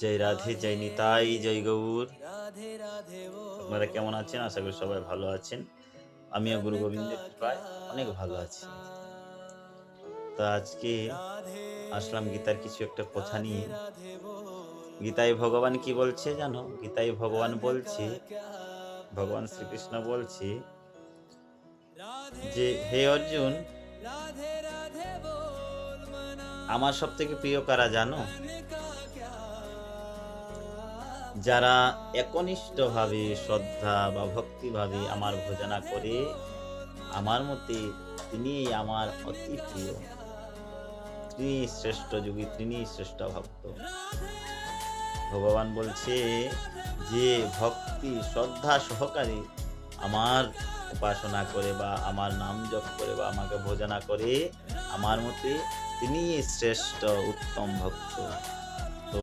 জয় রাধে, জয় নিতাই, জয় গৌর। আপনারা কেমন আছেন? আশা করি সবাই ভালো আছেন। আমিও গুরু গোবিন্দের কৃপায় অনেক ভালো আছি। তো আজকে আসলাম গীতার কিছু একটা কথা নিয়ে। গীতায় ভগবান কি বলছে জানো? গীতায় ভগবান বলছে, ভগবান শ্রীকৃষ্ণ বলছে যে, হে অর্জুন, আমার সব থেকে প্রিয় কারা জানো? যারা একনিষ্ঠভাবে শ্রদ্ধা বা ভক্তিভাবে আমার ভোজনা করে, আমার মতে তিনি আমার অতি প্রিয়। তিনি শ্রেষ্ঠ যোগী তিনি শ্রেষ্ঠ ভক্ত। ভগবান বলছে যে, ভক্তি, শ্রদ্ধা সহকারে আমার উপাসনা করে বা আমার নাম জপ করে বা আমাকে ভোজনা করে, আমার মতে তিনি শ্রেষ্ঠ উত্তম ভক্ত।